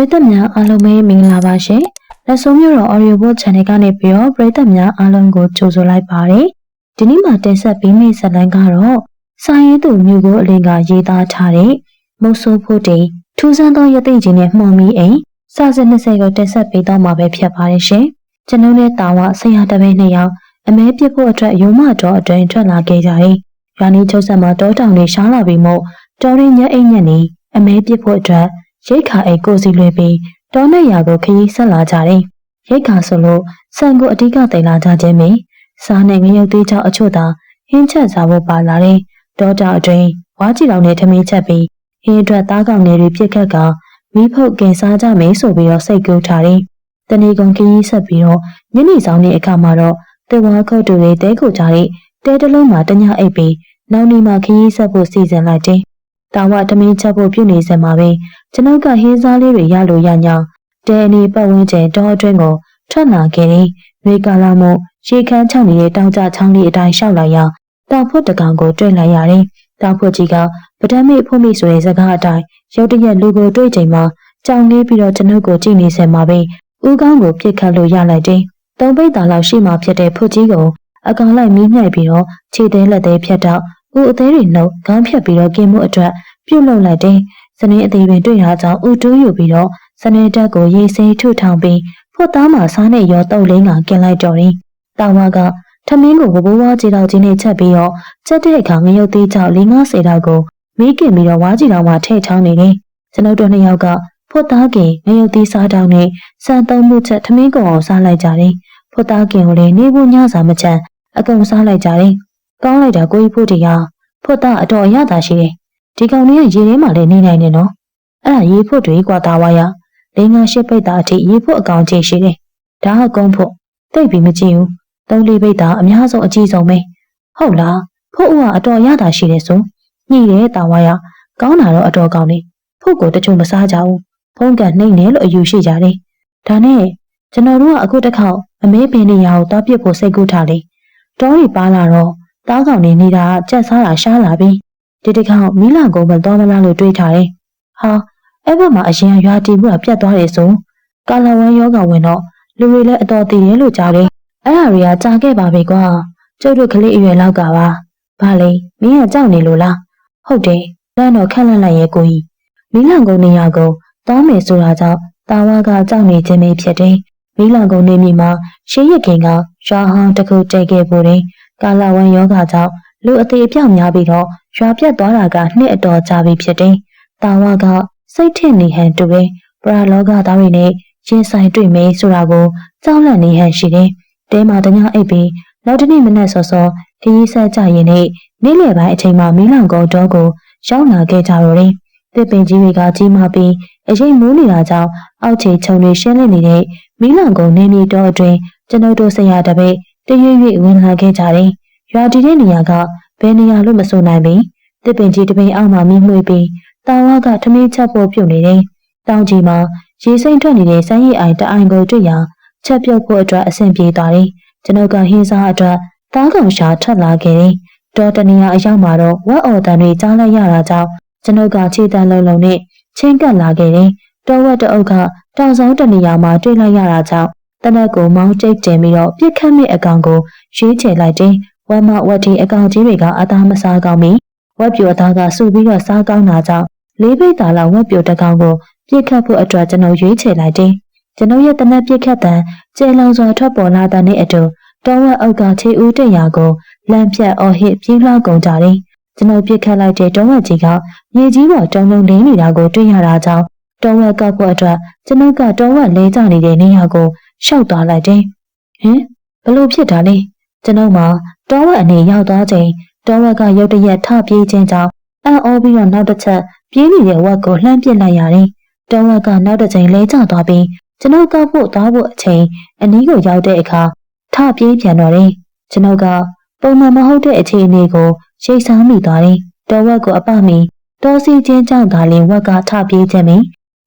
ရိသတ်များအားလုံးပဲမင်္ဂလာပါရှင်။လက်ဆုံးမျိုးတော် Audio Book Channel ကနေပြီးတော့ပရိသတ်များအားလုံးကိုကြိုဆိုလိုက်ပါတယ်။ဒီနေ့မှာတင်ဆက်ပေးမယ့်ဇာတ်လမ်းကတော့စာရေးသူမျိုးကိုအလင်းကရေးသားထားတဲ့မုတ်ဆိုးဖို့တေထူးဆန်းသောရသိချင်းနဲ့မှော်မီအိမ်စာစစ်20ကိုတင်ဆက်ပေးတော့မှာပဲဖြစ်ပါတယ်ရှင်။ကျွန်ုပ်နဲ့တာဝဆရာတပည့်နှစ်ယောက်အမဲပြစ်ဖို့အတွက်ရုံမတော်အတွင်ထွက်လာခဲ့ကြတယ်။ရွာနီချုပ်ဆက်မှာတောတောင်တွေရှားလာပြီးမို့တော်ရင်းညအိမ်ညက်နေအမဲပြစ်ဖို့အတွက် ရိတ်ခါအိတ်ကိုစီလွှဲပြီးတောနဲ့ရာကိုခရီးဆက်လာကြတယ်။ရိတ်ခါဆိုလို့ဆန်ကိုအဓိကတင်လာကြခြင်းမင်းစားနဲ့ငရုတ်သေးချောက်အချို့သာဟင်းချက်စားဖို့ပါလာတယ်။တောတာအတွင်းဝါးကြည့်တော်နဲ့ထမင်းချက်ပြီးဟင်းအတွက်သားကောင်တွေပြစ်ခတ်ကမီးဖုတ်ကင်စားကြမယ်ဆိုပြီးတော့စိတ်ကူးထားတယ်။တဏီကုံခရီးဆက်ပြီးတော့ညနေဆောင်တဲ့အခါမှာတော့တေဝါခုတ်တူတွေတဲခုကြတဲ့တဲတလုံးမှာတညအိပ်ပြီးနောက်နေ့မှခရီးဆက်ဖို့စီစဉ်လိုက်တယ်။ တာဝတမင်းချက်ဖို့ပြုနေစမှာပဲကျွန်ုပ်ကဟင်းစားလေးတွေရလို့ရညောင်းတဲအနေပတ်ဝန်းကျင်တောအတွင်းကိုထွက်လာခဲ့တယ်။ရေကာလာမို့ရေခမ်းချောင်းနေတဲ့တောင်ကျချောင်းလေးအတိုင်းရှောက်လိုက်ရတောင်ဖွတ်တကောင်ကိုတွေ့လိုက်ရတယ်။တောင်ဖွတ်ကြီးကပဒမိဖို့မိဆိုတဲ့စကားအတိုင်းရုတ်တရက်လူကိုတွေ့ချိန်မှာကြောင်လေးပြီးတော့ကျွန်ုပ်ကိုကြည့်နေစမှာပဲဦးကောင်းကိုပြစ်ခတ်လို့ရလိုက်တယ်။တုံးပိတ်တာလောက်ရှိမှဖြစ်တဲ့ဖွတ်ကြီးကိုအကောင်လိုက်မီးမြိုက်ပြီးတော့ခြေသေးလက်သေးဖြတ်တော့ ဦးအသေးတွေနှုတ်ခေါင်းဖြတ်ပြီးတော့ကင်းမှုအတွက်ပြုတ်လုံလိုက်တယ်။စနေအသေးပင်တွေ့တာကြောင့်ဦးတူးယူပြီးတော့စနေတက်ကိုရေစိထုထောင်ပြီးဖွက်သားမှာစားနဲ့ရောတုပ်လင်းကกินလိုက်တော့တယ်။တာဝါကထမင်းကိုဝဘိုးဝါးကြီးတော်ကြီးနဲ့ချက်ပြီးတော့ချက်တဲ့အခါငရုတ်သေးကြောင့်၄90တောက်ကိုမေးကင်ပြီးတော့ဝါးကြီးတော်မှာထည့်ထောင်းနေတယ်။ကျွန်ုပ်တို့နှစ်ယောက်ကဖွက်သားကင်ငရုတ်သေးစားတောင်းနဲ့စံသုံးမှုချက်ထမင်းကုန်အောင်စားလိုက်ကြတယ်။ဖွက်သားကင်ကိုလည်းနေဖို့ညစာမချမ်းအကုန်စားလိုက်ကြတယ်။ ကောင်းလိုက်တာကိုကြီးဖို့တီဟာဖွတ်သားအတော်အရသာရှိတယ်။ဒီကောင်လေးကရေထဲမှာလည်းနေနိုင်တယ်နော်။အဲ့ဒါရေဖို့တွေကွာသားဝါရလေးငါရှစ်ပိတ်သားအထိရေဖို့အကောင်ကြီးရှိတယ်။ဒါကကုန်းဖို့တိတ်ပြီးမကြည့်ဘူး။သုံးလေးပိတ်သားအများဆုံးအကြီးဆုံးပဲ။ဟုတ်လား။ဖို့ဦးကအတော်အရသာရှိတယ်ဆို။ညှိတယ်တာဝါရကောင်းတာတော့အတော်ကောင်းနေ။ဖို့ကိုတချို့မစားကြဘူး။ဖုံးကန်နှိမ့်နေလို့အယူရှိကြတယ်။ဒါနဲ့ကျွန်တော်တို့ကအခုတစ်ခေါက်အမေပင်နေရအောင်တောပြစ်ဖို့စိတ်ကူးထားလေ။တောရီပါလာတော့ တားကောင်နေနေတာကြက်စားတာရှားလာပြီ။ဒီတစ်ခေါက်မီးလာကုန်မတော်မလားလို့တွေးထားတယ်။ဟာအဲ့ဘက်မှာအရင်ရွာတီမှုကပြတ်သွားတယ်ဆိုကာလဝမ်းယောဂဝင်တော့လူတွေလည်းအတော်တည်တယ်လို့ကြားတယ်။အဲ့ဒါတွေကကြာခဲ့ပါပြီကွာ။ကျုပ်တို့ကလေးအရွယ်လောက်ကပါ။ဘာလဲမင်းကကြောက်နေလို့လား။ဟုတ်တယ်။လမ်းတော့ခက်လန့်လိုက်ရဲ့ကိုကြီး။မီးလန်ကုန်နေရကုန်တောမယ်ဆိုတာကြောင့်တာဝါကကြောက်နေခြင်းပဲဖြစ်တယ်။မီးလန်ကုန်နေမိမှာရှေးရခင်ကရွာဟောင်းတစ်ခုတိုက်ခဲ့ပို့တယ်။ ကာလဝမ်းယောဂကြောင့်လူအသေးအပြောက်များပြီးတော့ရွာပြတ်သွားတာကနှစ်အတော်ကြာပြီဖြစ်တယ်။တာဝါကစိတ်ထင်နေဟန်တူတယ်။ပရာလောကသားတွေနဲ့ရင်ဆိုင်တွေ့မယ်ဆိုတာကိုကြောက်လန့်နေဟန်ရှိတယ်။တဲမှာတ냐အိပ်ပြီးနောက်တနေ့မနက်စောစောခရီးဆက်ကြရင်နဲ့နေ့လယ်ပိုင်းအချိန်မှာမီးလောင်ကုန်တော့ကိုရောက်လာခဲ့ကြတော့တယ်။တစ်ပင်ကြီးတွေကကြီးမားပြီးအရင်မိုးနေတာကြောင့်အောက်ခြေခြုံတွေရှင်းလင်းနေတဲ့မီးလောင်ကုန်နေနေတော့အတွင်းကျွန်ုပ်တို့ဆရာတပည့် တရွေ့ရွေ့ဝင်လာခဲ့ကြတယ်။ရွာတီတဲ့နေရာကဘယ်နေရာလို့မဆိုနိုင်ဘူး။တစ်ပင်ကြီးတစ်ပင်အောက်မှာမိမှွေပြီးတာဝါကထမင်းချက်ဖို့ပြုတ်နေတယ်။တောင်ကြီးမှာရေစိမ့်ထွက်နေတဲ့စမ်းရည်အိုင်တအိုင်ကိုတွေ့ရာချက်ပြုတ်ဖို့အတွက်အဆင်ပြေသွားတယ်။ကျွန်ုပ်ကဟင်းစားအတွက်တားကောင်ရှာထွက်လာခဲ့တယ်။တော်တနေရာအရောက်မှာတော့ဝက်အော်တန်တွေကြားလိုက်ရတာကြောင့်ကျွန်ုပ်ကခြေတန်းလုံးလုံးနဲ့ချင်းကပ်လာခဲ့တယ်။တော်ဝက်တအုပ်ကတောင်ဆောင်တနေရာမှာတွေ့လိုက်ရတာကြောင့် တနက်ကိုမောင်းကျိတ်တင်ပြီးတော့ပြစ်ခတ်မဲ့အကောင်ကိုရွေးချယ်လိုက်တယ်။ဝက်မဝက်တီအကောင်ကြီးတွေကအသားမစားကောင်းပြီးဝက်ပြိုအသားကစုပြီးတော့စားကောင်းတာကြောင့်လေးပိတ်သားလောက်ဝက်ပြိုတကောင်ကိုပြစ်ခတ်ဖို့အတွက်ကျွန်တော်ရွေးချယ်လိုက်တယ်။ကျွန်တော်ရဲ့တနက်ပြစ်ခတ်တန်ကျဲလောင်စွာထွက်ပေါ်လာတဲ့နေ့အတူတောဝက်အုပ်ကခြေဦးတက်ရာကိုလမ်းဖြတ်အော်ဟစ်ပြေးလှကုန်ကြတယ်။ကျွန်တော်ပြစ်ခတ်လိုက်တဲ့တောဝက်ကြီးကမြေကြီးပေါ်တုံလုံးလင်းနေတာကိုတွေ့ရတာကြောင့်တောဝက်ကောက်ဖို့အတွက်ကျွန်တော်ကတောဝက်လဲကျနေတဲ့နေရာကို ရှောက်သွားလိုက်တယ်။ဟင်ဘလို့ဖြစ်တာလဲကျွန်တော်မှတောဝက်အနေရောက်သွားချိန်တောဝက်ကရုတ်တရက်ထပြေးခြင်းကြောင့်အံ့ဩပြီးတော့နောက်တစ်ချက်ပြေးနေတဲ့ဝက်ကိုလှမ်းပစ်လိုက်ရတယ်။တောဝက်ကနောက်တစ်ချိန်လဲကျသွားပြီးကျွန်တော်ကောက်ဖို့သွားဖို့အချိန်အနည်းကိုရောက်တဲ့အခါထပြေးပြန်တော့တယ်။ကျွန်တော်ကပုံမှန်မဟုတ်တဲ့အခြေအနေကိုရိတ်စားမိသွားတယ်။တောဝက်ကိုအပမီတောစီချင်းကြောင့်သာလင်ဝက်ကထပြေးခြင်းမီ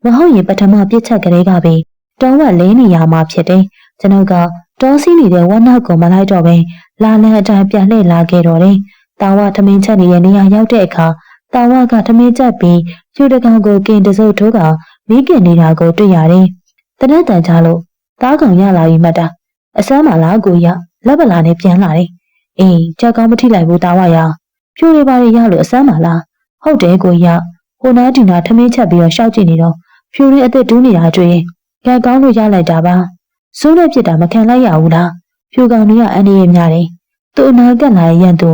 မဟုတ်ရင်ပထမပြစ်ချက်ကလေးကပဲ တောဝက်လဲနေရမှာဖြစ်တယ်။ကျွန်တော်ကတောစီနေတဲ့ဝက်နောက်ကိုမလိုက်တော့ပဲလာလန်အတိုင်းပြန်လှည့်လာခဲ့တော့တယ်။တာဝထမင်းချက်နေတဲ့နေရာရောက်တဲ့အခါတာဝကထမင်းချက်ပြီးဖြူတကောင်ကိုကင်တစုပ်ထိုးကမိခင်နေတာကိုတွေ့ရတယ်။တနက်တန်ချလို့သားကောင်ရလာပြီမှတ်တာအစမ်းမလားကိုရလက်ပလာနဲ့ပြန်လာတယ်။အေးကြောက်ကောင်းမထိလိုက်ဘူးတာဝရဖြူတွေပါရရလို့အစမ်းမလားဟုတ်တယ်ကိုရဟိုနားဒီနာထမင်းချက်ပြီးတော့ရှောက်ကြည့်နေတော့ဖြူတွေအသက်တူးနေတာတွေ့ရင် ကံကောင်းလို့ရလိုက်တာပါ။စိုးနဲ့ပြစ်တာမခံလိုက်ရဘူးလားဖြူကောင်ကြီးကအန်ဒီရဲ့များတယ်။သူ့အနာကလာရန်သူ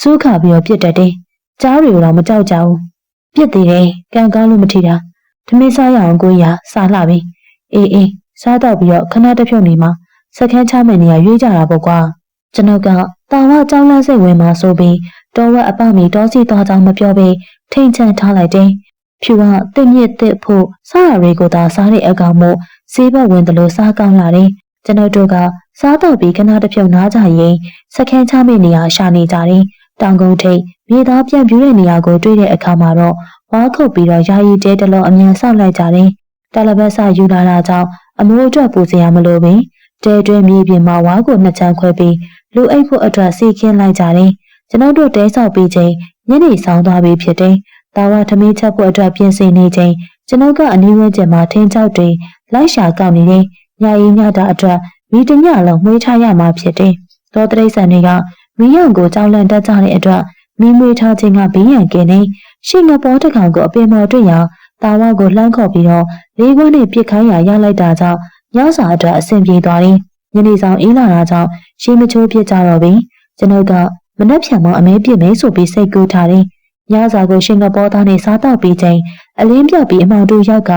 စိုးခါပြီးတော့ပြစ်တတ်တယ်။ကြားတွေကိုတော့မကြောက်ကြဘူး။ပြစ်သေးတယ်ကံကောင်းလို့မထီတာ။ထမင်းစားရအောင်ကိုရစားလှပြီ။အေးအေးစားတော့ပြီးတော့ခဏတစ်ဖြုတ်နေမှာစကန်းချမယ့်နေရာရွေးကြတာပေါ့ကွာ။ကျွန်တော်ကတာဝကြောင်းလန့်စိတ်ဝင်မှာဆိုပြီးတော်ဝက်အပမီတောစီသွားကြောင်းမပြောဘဲထိန်ချန်ထားလိုက်တယ်။ ဖြူကတစ်မြစ်တစ်ဖို့စားရတွေကိုသာစားတဲ့အကောင်မို့ဈေးဘက်ဝင်တယ်လို့စားကောင်းလာတယ်။ကျွန်တော်တို့ကစားတော့ပြီးခဏတစ်ဖြုတ်နားကြရင်စကန်းချမယ့်နေရာရှာနေကြတယ်။တောင်ကုန်းထိပ်မြေသားပြန့်ပြူးတဲ့နေရာကိုတွေ့တဲ့အခါမှာတော့ဝါခုတ်ပြီးတော့ယာယီတဲတလုံးအမြန်ဆောက်လိုက်ကြတယ်။တယ်လဘတ်ဆယူလာတာကြောင့်အမိုးအတွက်ပူစရာမလိုပင်တဲတွဲမြေပြင်မှာဝါကိုနှစ်ချမ်းခွဲပြီးလူအိတ်ဖို့အတွက်စီခင်းလိုက်ကြတယ်။ကျွန်တော်တို့တဲဆောက်ပြီးချိန်ညနေဆောင်သွားပြီဖြစ်တယ်။ တာဝထမင်းချက်ဖို့အတွက်ပြင်ဆင်နေချိန်ကျွန်တော်ကအနည်းဝန်းကျင်မှာထင်းချောက်တွေလိုက်ရှာကောက်နေတယ်။ညာရီညတာအတွက်မိတညလုံးမှွေးထားရမှာဖြစ်တယ်။သောတရိษံတွေကမီးရောင်ကိုကြောက်လန့်တတ်ကြတဲ့အတွက်မီးမွေးထားခြင်းကဘေးရန်ကင်းနေရှင်းငပေါ်တစ်ကောင်ကိုအပင်ပေါ်တွေ့ရာတာဝကိုလှမ်းခေါ်ပြီးတော့လေးခွန်းနဲ့ပြစ်ခိုင်းရရလိုက်တာကြောင့်ညစာအတွက်အဆင်ပြေသွားတယ်။ညနေဆောင်အေးလာတာကြောင့်ရှင်းမချိုးပြစ်ကြတော့ပြီ။ကျွန်ုပ်ကမနှက်ဖြံမောအမဲပြစ်မယ်ဆိုပြီးစိတ်ကူးထားတယ်။ ညစာကိုရှင်ကပေါ်သားနဲ့စားတော့ပြီးချိန်အလင်းပြောက်ပြီးအမောင်တို့ရောက်က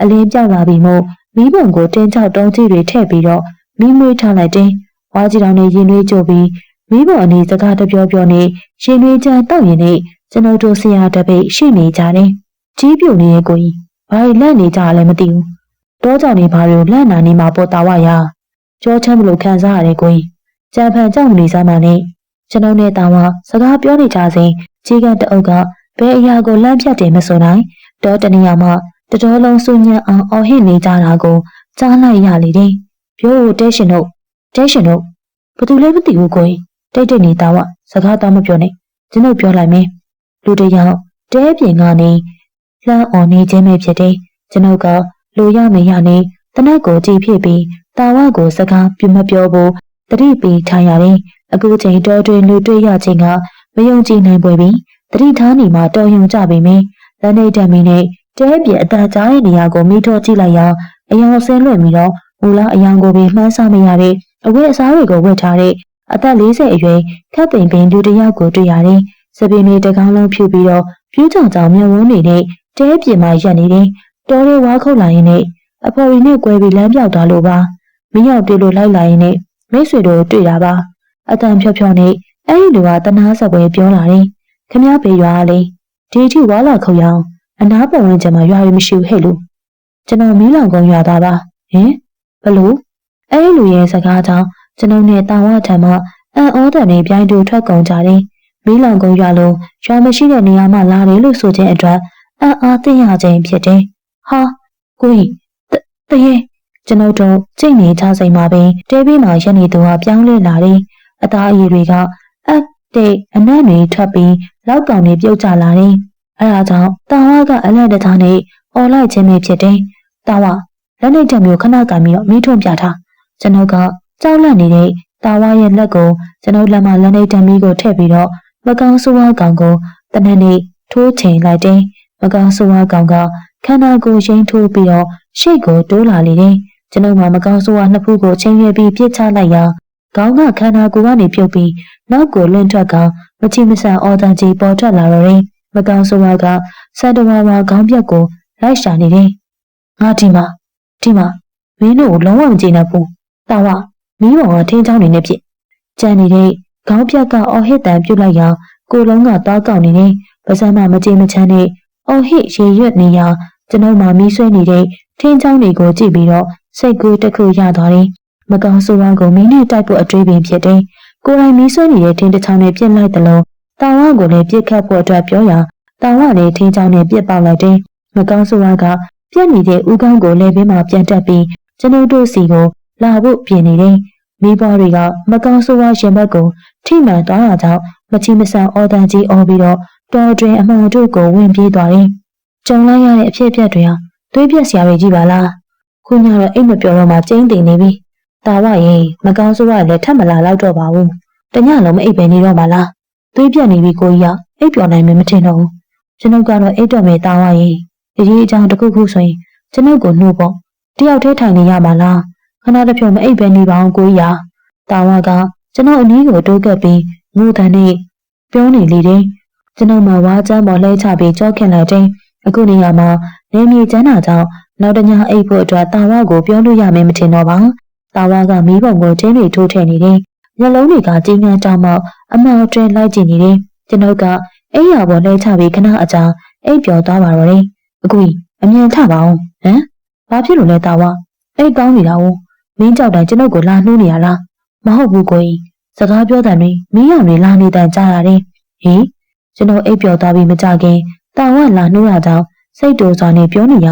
အလင်းပြောက်လာပြီးမို့မီးပုံကိုတင်းချောက်တုံးကြီးတွေထည့်ပြီးတော့မီးမွေးထားလိုက်တယ်။ဝါကြီးတောင်နဲ့ရင်နှွေးကြိုပြီးမီးပုံအနေစကားတပြောပြောနဲ့ရင်နှွေးချမ်းတောက်ရင်နဲ့ကျွန်တော်တို့ဆရာတပိတ်ရှိနေကြတယ်။ကြီးပြိုနေတဲ့ကိုကြီးဘာလို့လက်နေကြလဲမသိဘူး။တောကြောင်နေဘာလို့လက်နာနေမှာပေါ်တာဝရ။ကြောချမ်းမလို့ခံစားရတယ်ကိုကြီး။ကြံဖန်ကြောက်မနေစမ်းပါနဲ့။ ကျွန်တော်နဲ့တာဝစကားပြောနေကြစဉ်ကြီးကတအုပ်ကဘယ်အရာကိုလမ်းဖြတ်တယ်မဆိုနိုင်တော့တနေရာမှာတတော်လုံးစူညံအောင်အော်ဟစ်နေကြတာကိုကြားလိုက်ရလေတယ်။ပြောတဲရှင်တို့တဲရှင်တို့ဘာသူလဲမသိဘူးကိုကြီးတိတ်တိတ်နေတာဝစကားတော့မပြောနဲ့ကျွန်တော်ပြောလိုက်မယ်လူတယောက်တဲပြင်ကနေလှမ်းអော်နေခြင်းပဲဖြစ်တယ်ကျွန်ုပ်ကလူရမရနေတနက်ကိုကြည်ဖြစ်ပြီးတာဝကိုစကားပြမပြောဘူးတတိပီထားရတယ် အခုချိန်တော်တွင်လူတွေ့ရခြင်းကမယုံကြည်နိုင်ပွေပြီးတတိထားနေမှာတော်ယုံကြပြီမင်းလက်နေတံမီနဲ့တဲပြင်အတန်ကြားတဲ့နေရာကိုမိတော့ကြည့်လိုက်ရောအယောင်ဆင်းလွင့်ပြီးတော့မူလာအယောင်ကိုပဲမှန်းဆမရတဲ့အဝတ်အစားတွေကိုဝတ်ထားတဲ့အသက်40အရွယ်ခက်ပင်ပင်လူတစ်ယောက်ကိုတွေ့ရတယ်။စပင်းလေးတစ်ကောင်လုံးဖြူပြီးတော့ပြူးကြောင်ကြောင်မျက်ဝန်းနေတဲ့တဲပြင်မှာရက်နေတယ်။တော်ရဲဝါခုတ်လာရင်နဲ့အဖော်ရီနဲ့꿰ပြီးလမ်းပြောက်သွားလို့ပါ။မင်းရောက်တွေ့လို့လိုက်လာရင်နဲ့မိတ်ဆွေတို့တွေ့တာပါ။ အတန်ဖြော့ဖြော့နဲ့အဲ့ဒီလူကတနာစပွဲပြောလာတယ်။ခမည်းပေရွာလေဒီအထိဝါလာခုတ်ရအောင်အနားပတ်ဝန်းကျင်မှာရွာရမရှိဘူးဟဲ့လူကျွန်တော်မီးလောင်ကုန်းရွာသားပါဟင်ဘလို့အဲ့ဒီလူရဲ့စကားကြောင့်ကျွန်ုပ်နဲ့တာဝထံမှအံ့ဩတဲ့နေပြိုင်တူထွက်ကုန်ကြတယ်မီးလောင်ကုန်းရွာလုံးရွာမရှိတဲ့နေရာမှလာတယ်လို့ဆိုခြင်းအတွက်အံ့အားသိရခြင်းဖြစ်တယ်ဟာကိုကြီးတရေကျွန်ုပ်တို့ကြိတ်နေကြစိမ်မှာပင်တဲဘေးမှာရက်နေသူဟာပြောင်းလဲလာတယ် အသားအရည်တွေကအက်တဲ့အနံ့တွေထွက်ပြီးလောက်ကောင်တွေပြုတ်ကျလာတယ်အဲဒါကြောင့်တာဝကအလက်တသားနဲ့អော်လိုက်ခြင်းပဲဖြစ်တယ်။တာဝလက်နဲ့တက်မျိုးခဏကန်ပြီးတော့မီးထွန်းပြထား။ကျွန်ုပ်ကကြောက်လန့်နေတဲ့တာဝရဲ့လက်ကိုကျွန်ုပ်လက်မလက်နဲ့တက်မီးကိုထည့်ပြီးတော့မကောင်းဆိုးဝါးကောင်ကိုတနက်နေ့ထိုးချိန်လိုက်တယ်။မကောင်းဆိုးဝါးကောင်ကခန္ဓာကိုယ်ရင်ထိုးပြီးတော့ရှေ့ကိုတိုးလာလေတယ်။ကျွန်ုပ်ကမကောင်းဆိုးဝါးနှစ်ဖူးကိုချိန်ရွယ်ပြီးပြစ်ချလိုက်ရာ ခေါင်းကခန္ဓာကိုယ်ကနေပြုတ်ပြီးနောက်ကိုလွင့်ထွက်ကမချိမဆန်အော်တန်ကြီးပေါ်ထွက်လာတော့တယ်။မကောင်းဆိုးဝါးကစတဝါဝါခေါင်းပြက်ကိုလိုက်ရှာနေတယ်။ငါဒီမှာဒီမှာမင်းတို့ကိုလုံးဝမကျေနပ်ဘူး။တာဝမီးပေါ်ကထင်းချောင်းနေနဲ့ဖြစ်။ကြံနေတဲ့ခေါင်းပြက်ကအော်ဟစ်တန်ပြုတ်လိုက်ရာကိုလုံးကသွားကောက်နေတယ်။ပါစမ်းမမကျေမချမ်းနဲ့အော်ဟစ်ရေရွက်နေရာကျွန်ုပ်မှမီးဆွဲနေတဲ့ထင်းချောင်းတွေကိုကြည့်ပြီးတော့စိတ်ကူးတစ်ခုရသွားတယ်။ မကောင်းဆိုးဝါးကိုမင်းနဲ့တိုက်ဖို့အတွေးပင်ဖြစ်တယ်။ကိုယ်တိုင်မီးဆွဲနေတဲ့ထင်းတစ်ချောင်းနဲ့ပြစ်လိုက်တယ်လို့တာဝကိုလည်းပြစ်ခတ်ဖို့အတွက်ပြောရာတာဝလည်းထင်းချောင်းနဲ့ပြစ်ပေါက်လိုက်တယ်။မကောင်းဆိုးဝါးကပြက်နေတဲ့ဥကောင်းကိုလည်းဘေးမှာပြန်တက်ပြီးကျွန်ုပ်တို့စီကိုလာဖို့ပြင်နေတယ်။မိဘတွေကမကောင်းဆိုးဝါးရှင်ဘက်ကိုထိမှန်သွားတာကြောင့်မချီမဆန်အော်တန်ကြီးအော်ပြီးတော့တော်တွင်အမှန်တို့ကိုဝင်ပြေးသွားတယ်။ကြုံလိုက်ရတဲ့အဖြစ်အပျက်တွေဟာသွေးပြက်စရာတွေကြီးပါလား။ခုညတော့အိတ်မပြောတော့မှကျင်းတင်နေပြီ။ တာဝရင်မကောင်းဆိုးရလည်းထပ်မလာတော့တော့ပါဘူး။တညလုံးမအိတ်ပဲနေတော့မှလား။သွေးပြက်နေပြီကိုကြီးကအိတ်ပြောနိုင်မယ်မထင်တော့ဘူး။ကျွန်ုပ်ကတော့အိတ်တော်မယ်တာဝရင်ဒီကြီးအကြောင်းတစ်ခုခုဆိုရင်ကျွန်ုပ်ကိုနှိုးပေါ့။တယောက်တည်းထိုင်နေရမှာလား။ခဏတစ်ဖြုံမအိတ်ပဲနေပါအောင်ကိုကြီး။တာဝကကျွန်တော်အနည်းကိုတိုးကပ်ပြီးငိုတန်နဲ့ပြောနေလေတယ်။ကျွန်တော်မှဝါးချမ်းပေါ်လှဲချပြီးကြောက်ခင်လိုက်တဲ့အခုနေရာမှာနေမြေကျန်းတာကြောင့်နောက်တညအိတ်ဖို့အတွက်တာဝကိုပြောလို့ရမယ်မထင်တော့ပါ။ တာဝကမီးပုံကိုချင်းတွေထိုးထည့်နေတယ်။မျက်လုံးတွေကကြီးငန်းတောင်မှအမောက်တွင်လိုက်ကြည့်နေတယ်။ကျွန်တော်ကအိယာပေါ်လှဲချပြီးခဏအကြာအိပ်ပျော်သွားပါတော့တယ်။အခုအမြင်ထပါအောင်ဟမ်။ဘာဖြစ်လို့လဲတာဝ။အိတ်ကောင်းနေတာကိုမင်းကြောက်တိုင်းကျွန်ုပ်ကိုလာနှိုးနေရလား။မဟုတ်ဘူးကိုကြီး။စကားပြောတဲ့တွင်မင်းရောင်တွေလာနေတန်ကြားရတယ်။ဟေးကျွန်တော်အိပ်ပျော်သွားပြီးမကြခင်တာဝလာနှိုးရကြောင်းစိတ်တူစွာနဲ့ပြောနေရ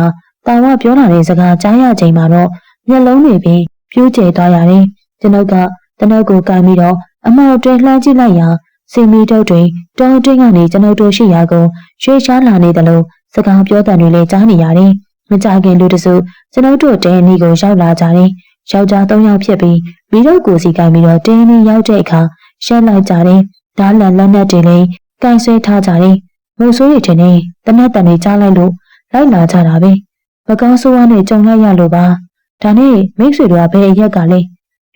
တာဝပြောလာတဲ့စကားကြားရချိန်မှာတော့မျက်လုံးတွေပင် ပြိုးကျသွားရတယ်။ကျွန်ုပ်ကတနုတ်ကိုကန်ပြီးတော့အမောက်တွဲလှမ်းကြည့်လိုက်ရာစီမီတုတ်တွေတောင်းတင်းကနေကျွန်ုပ်တို့ရှိရာကိုရွှေရှားလာနေတယ်လို့စကားပြောတဲ့တွေလည်းကြားနေရတယ်။မကြခင်လူတစုကျွန်ုပ်တို့တဲအနီကိုရောက်လာကြတယ်။ယောက်ျား၃ယောက်ဖြစ်ပြီးမိတို့ကိုစီကန်ပြီးတော့တဲအနီရောက်တဲ့အခါရှက်လိုက်ကြတယ်။ဓာတ်လန်လက်နက်တွေလည်းကန်ဆွဲထားကြတယ်။မိုးဆိုးရထင်နေတနက်တန်တွေကြားလိုက်လို့လိုက်လာကြတာပဲ။မကောင်းဆိုးဝါးနဲ့ကြုံလိုက်ရလို့ပါ။ ဒါနဲ့မိတ်ဆွေတို့ကဘယ်အရက်ကလဲ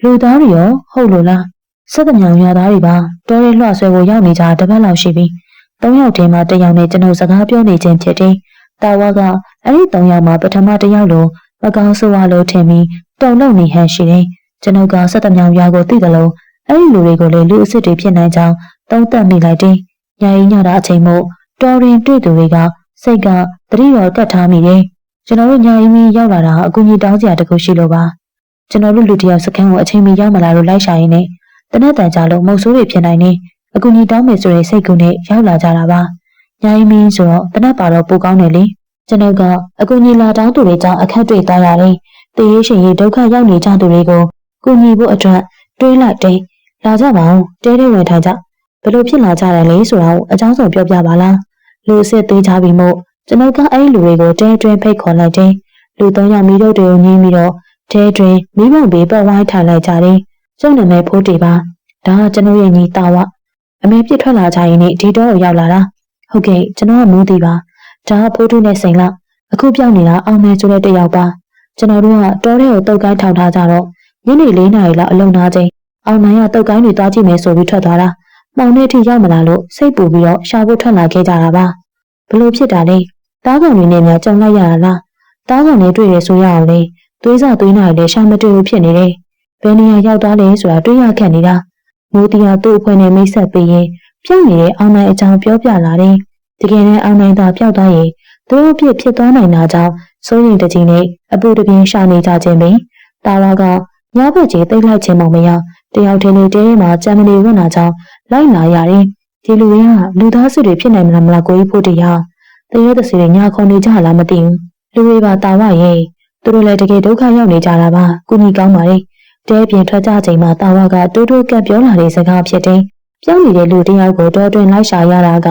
လူသားတွေရောဟုတ်လို့လား။စက်တမြောင်ရသားတွေပါတော်ရဲလွှဆွဲကိုရောက်နေကြတပတ်လောက်ရှိပြီ။သုံးယောက်တည်းမှာတစ်ယောက်နဲ့ကျွန်တော်စကားပြောနေခြင်းဖြစ်တယ်။တာဝါကအဲ့ဒီသုံးယောက်မှာပထမတစ်ယောက်လိုမကောင်းဆိုးဝါးလို့ထင်ပြီးတုံလုံးနေဟန်ရှိတယ်။ကျွန်တော်ကစက်တမြောင်ရကိုသိတယ်လို့အဲ့ဒီလူတွေကိုလည်းလူအစ်စ်တွေဖြစ်နိုင်ကြောင်းသုံးသပ်မိလိုက်တယ်။ညာရင်ညတာအချိန်မို့တော်ရင်တွေ့သူတွေကစိတ်ကတတိတော်ကတ်ထားမိတယ်။ ကျွန်တော်တို့ညာရင်မီရောက်လာတာအကူကြီးတောင်းစရာတခုရှိလို့ပါ။ကျွန်တော်တို့လူတယောက်စခန်းကိုအချိန်မီရောက်မလာလို့လိုက်ရှာရင်းနဲ့တနက်တန်ကြလို့မုတ်ဆိုးတွေဖြစ်နိုင်နေအကူကြီးတောင်းမယ်ဆိုတဲ့စိတ်ကူနဲ့ရောက်လာကြတာပါ။ညာရင်မီဆိုတော့တနက်ပါတော့ပိုကောင်းတယ်လေ။ကျွန်တော်ကအကူကြီးလာတောင်းသူတွေကြောင့်အခက်တွေ့သွားရတယ်။တရေရှင်ရေဒုက္ခရောက်နေကြသူတွေကိုကူညီဖို့အတွက်တွေးလိုက်တယ်။လာကြပါဦးတဲတဲဝင်ထိုင်ကြ။ဘယ်လိုဖြစ်လာကြတယ်လဲဆိုတာကိုအကြောင်းစုံပြောပြပါလား။လူစစ်သေးကြပြီမို့ ကျွန်တော်ကအဲ့ဒီလူတွေကိုတဲတွင်ဖိတ်ခေါ်လိုက်တယ်။လူသုံးယောက်မိတို့တွေကိုညင်းပြီးတော့တဲတွင်မိဘဘေးပတ်ဝိုင်းထိုင်လိုက်ကြတယ်။ကျုံနာမည်ဖိုးတီပါ။ဒါကကျွန်တော်ရဲ့ညီတာဝ။အမေပြစ်ထွက်လာကြရင်ဒီတော့ရောက်လာတာ။ဟုတ်ကဲ့ကျွန်တော်ကမူးတီပါ။ဒါကဖိုးတူနဲ့စိန်လာအခုပြောင်းနေတာအောင်မဲဆိုတဲ့တယောက်ပါ။ကျွန်တော်တို့ကတောထဲကိုတုတ်ကိုင်းထောင်ထားကြတော့ညနေ၄နာရီလောက်အလုံနာချိန်အောင်နိုင်ကတုတ်ကိုင်းတွေသွားကြည့်မယ်ဆိုပြီးထွက်သွားတာ။မောင်နဲ့အထိရောက်မလာလို့စိတ်ပူပြီးတော့ရှာဖို့ထွက်လာခဲ့ကြတာပါ။ဘလို့ဖြစ်တာလဲ။ တားကောင်တွေနဲ့များကြုံလိုက်ရတာလား။တားကောင်တွေတွေ့ရဆိုရအောင်လေ။သွေးစာသွေးနာတွေလည်းရှာမတွေ့ဘူးဖြစ်နေတယ်။ဘယ်နေရာရောက်သွားလဲဆိုတာတွေးရခက်နေတာ။မိုးတီဟာသူ့အဖွဲနဲ့မိတ်ဆက်ပေးရင်ပြောင်းနေတဲ့အောင်နိုင်အကြောင်းပြောပြလာတယ်။တကယ်နဲ့အောင်နိုင်သာပျောက်သွားရင်သူတို့အဖြစ်ဖြစ်သွားနိုင်တာကြောင့်စိုးရိမ်တကြီးနဲ့အပူတပြင်းရှာနေကြခြင်းပဲ။တာဝါကညဘက်ကြီးတိတ်လိုက်ခြင်းမမရတယောက်ထင်းနေတဲထဲမှာကြံမနေဝင်လာကြောင်းလိုက်လာရတယ်။ဒီလူရင်းကလူသားစုတွေဖြစ်နိုင်မလားမလားကိုကြီးဖို့တရား တရေတစီတွေညာခုန်နေကြလားမသိဘူး။လူတွေပါတာဝရဲ့သူတို့လည်းတကယ်ဒုက္ခရောက်နေကြတာပါ။ကုညီကောင်းပါလေ။တဲပြင်ထွက်ကြချိန်မှာတာဝကတိုးတိုးကပ်ပြောလာတဲ့စကားဖြစ်တယ်။ပြောင်းနေတဲ့လူတယောက်ကိုတော့တွင်လိုက်ရှာရတာက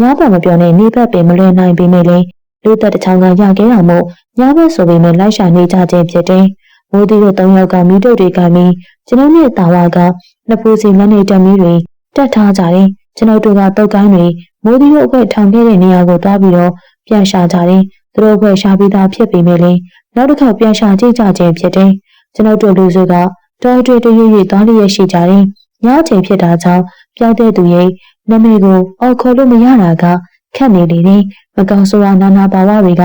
ညဘက်မပြောနဲ့နေဘက်ပင်မလွယ်နိုင်ပေမဲ့လေလူသက်တစ်ချောင်းကရခဲ့တာမို့ညဘက်ဆိုပေမဲ့လိုက်ရှာနေကြခြင်းဖြစ်တယ်။မိုးတီတို့၃ယောက်ကမိတို့တွေကမီကျွန်တော်နဲ့တာဝကနှစ်ဖူးစီလက်နေတက်မီတွေတက်ထားကြတယ်။ ကျွန်တော်တို့ကတုတ်ကိုင်းတွေမိုးတီတို့အဖွဲ့ထောင်ခဲ့တဲ့နေရာကိုသွားပြီးတော့ပြန်ရှာကြတယ်။သူတို့အဖွဲ့ရှာပြီးသားဖြစ်ပေမဲ့လေနောက်တစ်ခါပြန်ရှာကြည့်ကြခြင်းဖြစ်တယ်။ကျွန်တော်တို့လူစုကတော်တွေ့တရွရွသွားလျက်ရှိကြတယ်။ညအချိန်ဖြစ်တာကြောင့်ပြောက်တဲ့သူရဲ့နာမည်ကိုအော်ခေါ်လို့မရတာကခက်နေလေတယ်။မကောင်းဆိုးဝါနာနာပါဝတွေက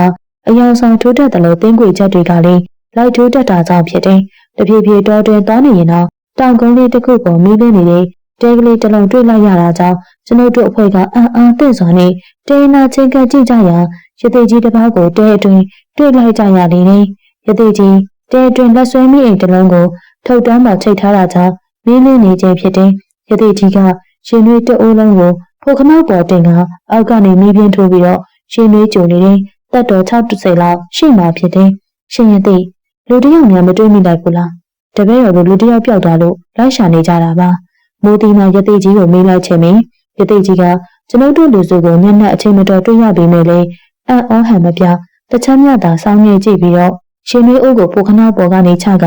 အယောင်ဆောင်ထိုးတက်တယ်လို့တင်းကွေချက်တွေကလည်းလိုက်ထိုးတက်တာကြောင့်ဖြစ်တယ်။တဖြည်းဖြည်းတော်တွင်သွားနေရင်တော့တောင်ကုန်းလေးတစ်ခုပေါ်မီးလင်းနေတဲ့ တဲကလေးတစ်လုံးတွေ့လိုက်ရတာကြောင့်ကျွန်ုပ်တို့အဖွဲ့ကအံ့အားသင့်စွာနဲ့တဲနာချင်းကကြည့်ကြရာရသေးကြီးတစ်ပါးကိုတဲအတွင်းတွေ့လိုက်ကြရလေတယ်။ရသေးကြီးတဲအတွင်းလက်ဆွဲမိအိမ်တစ်လုံးကိုထုတ်တန်းမှချိတ်ထားတာကြောင့်မီးလင်းနေခြင်းဖြစ်တယ်။ရသေးကြီးကရှင်ရွေးတအိုးလုံးကိုဖိုခမောက်ပေါ်တင်ကအောက်ကနေမီးပြင်းထိုးပြီးတော့ရှင်ရွေးကြုံနေတယ်။တက်တော်60လောက်ရှိမှဖြစ်တယ်။ရှင်ရသေးလူတယောက်များမတွေးမိလိုက်ဘူးလား။တပည့်တော်တို့လူတယောက်ပျောက်သွားလို့လိုက်ရှာနေကြတာပါ။ မိုးတီမှာရသေးကြီးကိုမေးလိုက်ခြင်းမင်းရသေးကြီးကကျွန်ုပ်တို့လူစုကိုညံ့နဲ့အချိန်မတော်တွေ့ရပေမဲ့လည်းအံ့ဩဟန်မပြတချမ်းမြသာစောင်းငယ်ကြည့်ပြီးတော့ရှင်မေးအိုးကိုပိုခဏပေါ်ကနေချက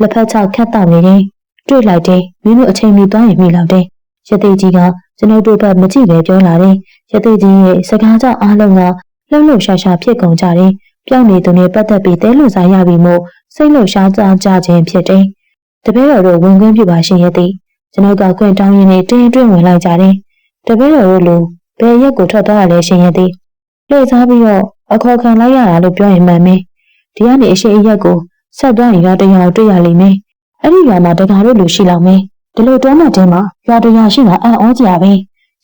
လက်ဖက်ချောက်ခတ်တောက်နေတယ်တွေ့လိုက်တယ်မင်းတို့အချိန်မီသွားရင်မိလောက်တယ်ရသေးကြီးကကျွန်ုပ်တို့ဘက်မကြည့်ပဲပြောလာတယ်ရသေးကြီးရဲ့စကားကြောင့်အားလုံးကလှုပ်လှုပ်ရှားရှားဖြစ်ကုန်ကြတယ်ပြောင်းနေသူနဲ့ပတ်သက်ပြီးတဲလွန်စားရပြီမို့စိတ်လှုပ်ရှားကြကြခြင်းဖြစ်တယ်တပည့်တော်တို့ဝင်ခွင့်ပြုပါရှင်ရသေး ကျွန်ုပ်ကခွင့်တောင်းရင်းနဲ့တင်းတွင်းဝင်လိုက်ကြတယ်တပည့်တော်တို့လူဘယ်ရက်ကိုထွက်သွားရလဲရှင်ရသေးလှည့်စားပြီးတော့အခေါ်ခံလိုက်ရတာလို့ပြောရင်မှန်မယ်ဒီကနေအရှိအရက်ကိုဆက်သွားရင်ရွာတရွာတွေ့ရလိမ့်မယ်အဲ့ဒီရွာမှာတကားတို့လူရှိလောက်မယ်ဒီလိုတောမှတင်းမှာရွာတရွာရှိတာအံ့ဩကြပဲ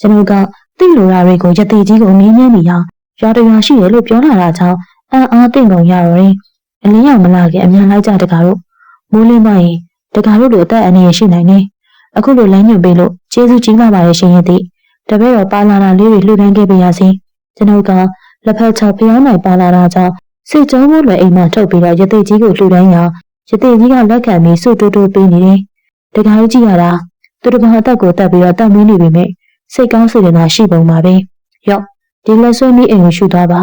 ကျွန်တော်ကသိလိုရာတွေကိုရသေးကြီးကိုနင်းညင်းနေရရွာတရွာရှိတယ်လို့ပြောလာတာကြောင့်အံ့အားသိမ့်ကုန်ရတော့တယ်အလင်းရောက်မလာခင်အမြန်လိုက်ကြတကားတို့မိုးလင်းပါရင်တကားတို့လိုအသက်အန္တရာယ်ရှိနိုင်တယ် အခုလိုလမ်းညွှန်ပေးလို့ကျေးဇူးကြီးပါပါရဲ့ရှင်ရဲ့တိတပည့်တော်ပါလာတာလေးတွေလှူဒန်းခဲ့ပါရစေကျွန်တော်ကလက်ဖက်ချောက်ဖျောင်းနိုင်ပါလာတာကြောင့်စစ်ကြောမှုလွယ်အိမ်မှာထုတ်ပြီးတော့ရသေးကြီးကိုလှူဒန်းရရသေးကြီးကလက်ခံပြီးစုတူတူပေးနေတယ်တကားကြီးရတာသူတကအသက်ကိုတက်ပြီးတော့တတ်မင်းနေပြီမဲ့စိတ်ကောင်းစေတနာရှိပုံပါပဲရော့ဒီလက်ဆွဲမိအိမ်ကိုရှူသွားပါ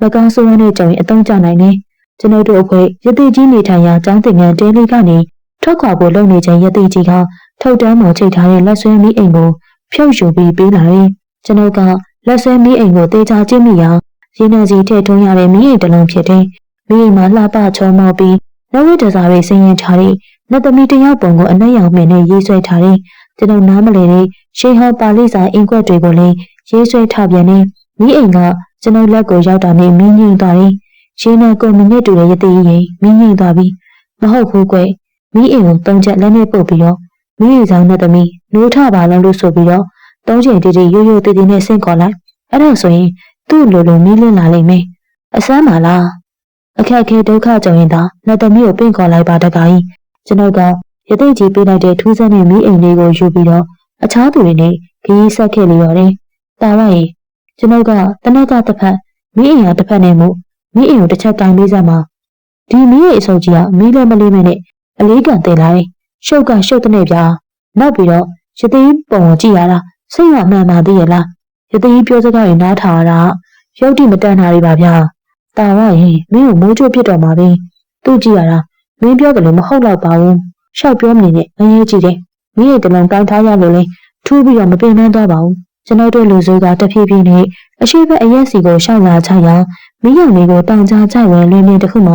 မကောင်းဆိုးဝါးတဲ့ကြောင်ရင်အသုံးကျနိုင်တယ်ကျွန်ုပ်တို့အဖွဲ့ရသေးကြီးနေထိုင်ရာကျောင်းတင်ငန်းတဲလေးကနေထွက်ခွာဖို့လုပ်နေချိန်ရသေးကြီးက ထုတ်တန်းပေါ်ချိတ်ထားတဲ့လက်ဆွဲမိအိမ်ကိုဖြုတ်ယူပြီးပေးလာတယ်ကျွန်ုပ်ကလက်ဆွဲမိအိမ်ကိုတေချာကြည့်မိရာရင်းနှီးကြီးထည့်ထုံးရတဲ့မိအိမ်တစ်လုံးဖြစ်တယ်မိအိမ်မှာလှပချောမောပြီးနောက်ဝိတ္တစာတွေဆင်းရင်ထားတဲ့လက်သမီးတယောက်ပုံကိုအနက်ရောင်မှင်နဲ့ရေးဆွဲထားတယ်ကျွန်ုပ်နားမလည်တဲ့ရှေးဟောပါဠိစာအင်ကွက်တွေကိုလည်းရေးဆွဲထားပြန်နေမိအိမ်ကကျွန်ုပ်လက်ကိုရောက်တာနဲ့မင်းငိမ့်သွားတယ်ရှင်းနဲ့ကိုမိနစ်တူတဲ့ရသေးရင်မင်းငိမ့်သွားပြီမဟုတ်ဘူးကွမိအိမ်ကိုတုံးချက်လက်နဲ့ပုတ်ပြီးတော့ မိအိမ်ဆောင်နဲ့သမီးနိုးထပါလားလို့ဆိုပြီးတော့သုံးချိန်တီတီရိုးရိုးတီတီနဲ့ဆင့်ခေါ်လိုက်အဲ့ဒါဆိုရင်သူ့လိုလိုမီးလင်းလာလိမ့်မယ်အစမ်းပါလားအခက်ခဲဒုက္ခကြုံရင်သာလက်သမီးကိုပင့်ခေါ်လိုက်ပါတကားကြီးကျွန်ုပ်ကရသိကြီးပေးလိုက်တဲ့ထူးဆန်းတဲ့မိအိမ်လေးကိုယူပြီးတော့အခြားသူတွေနဲ့ခရီးဆက်ခဲ့လျော်တယ်တာဝရင်ကျွန်ုပ်ကတနက်ကတစ်ဖက်မိအိမ်ကတစ်ဖက်နဲ့မို့မိအိမ်ကိုတစ်ချက်ကင်ပေးစမ်းပါဒီမိရဲ့အဆုပ်ကြီးကမီးလည်းမလေးမဲ့နဲ့အလေးကန်တင်လာတယ် ရှုပ်ကရှုပ်တဲ့ပြာနောက်ပြီးတော့ရသေးပုံကိုကြည့်ရတာစိတ်ကမှန်ပါသေးရဲ့လားရသေးပြောစကားတွေနားထောင်ရတာရုပ်တိမတန်တာတွေပါဗျာတာဝရင်မင်းကိုမိုးချိုးပြစ်တော်မှာပဲသူ့ကြည့်ရတာမင်းပြောတယ်လို့မဟုတ်တော့ပါဘူးရှောက်ပြောမနေနဲ့အရေးကြီးတယ်မင်းရဲ့တလုံးတိုင်းထားရလို့လဲထူးပြီးတော့မပင်ပန်းသွားပါဘူးကျွန်တော်တို့လူစုကတဖြည်းဖြည်းနဲ့အရှိဘက်အရက်စီကိုရှောက်လာချရာမီးရောင်လေးကိုတောင်ကြားကြဝင်လွင်မြင်တစ်ခုမှ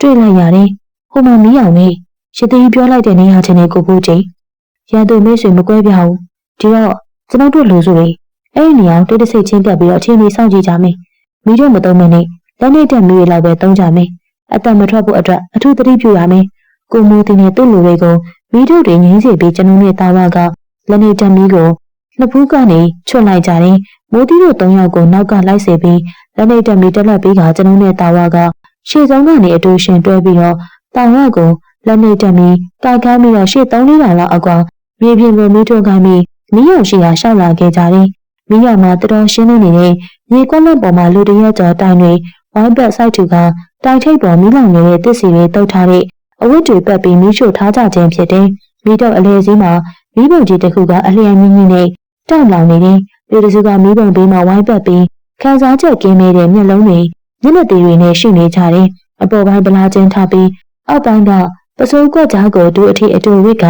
တွေ့လိုက်ရတယ်ဟိုမှာမီးရောင်လေး ရှစ်သိန်းပြောလိုက်တဲ့နေရာချင်းကိုကိုကြည့်ရန်သူမိတ်ဆွေမကွဲပြားဘူးဒီတော့ကျွန်တော်တို့လူစုတွေအဲ့ဒီနေရာကိုတိတ်တဆိတ်ချင်းတက်ပြီးတော့အချိန်ကြီးစောင့်ကြည့်ကြမယ်မီးတော့မသုံးမနဲ့လက်နဲ့တက်မီးရလောက်ပဲသုံးကြမယ်အသက်မထွက်ဖို့အတွက်အထူးသတိပြုရမယ်ကိုမိုးတင်တဲ့သူ့လူတွေကိုမိတို့တွေငင်းစီပြီးကျွန်တော်နဲ့တာဝကလက်နေတက်မီးကိုနှစ်ဖူးကနေချွတ်လိုက်ကြတယ်မိုးတီးတို့၃ယောက်ကိုနောက်ကလိုက်စေပြီးလက်နေတက်မီးတက်လက်ပြီးကကျွန်တော်နဲ့တာဝကရှေ့ဆုံးကနေအတူရှင်တွဲပြီးတော့တာဝကို လက်နေတက်မီးကိုက်ခမ်းပြီးတော့ရှေ့၃လေးလောက်အကွာမြေပြင်ကိုမီးထုတ်ခိုင်းပြီးမီးရုံရှိရာရှောက်လာခဲ့ကြတယ်မီးရုံမှာတော်တော်ရှင်းနေနေတဲ့ရေကွက်လက်ပေါ်မှာလူတရက်ကျော်တိုင်တွေဝိုင်းဘက်စိုက်ထူကတိုင်ထိပ်ပေါ်မီးလောင်နေတဲ့တစ်စီတွေတုတ်ထားတဲ့အဝတ်တွေပတ်ပြီးမီးရှို့ထားကြခြင်းဖြစ်တယ်။မီးတော့အလဲစည်းမှာမီးပုံကြီးတစ်ခုကအလျံမြင့်မြင့်နဲ့တောက်လောင်နေတယ်။လူတစုကမီးပုံဘေးမှာဝိုင်းပတ်ပြီးခံစားချက်ကင်းနေတဲ့မျက်လုံးတွေမျက်နှာသေးတွေနဲ့ရှိနေကြတယ်။အပေါ်ပိုင်းပလာချင်းထားပြီးအောက်ပိုင်းက ပစိုးကွက်ကြားကိုဒူအထိအတူဝစ်က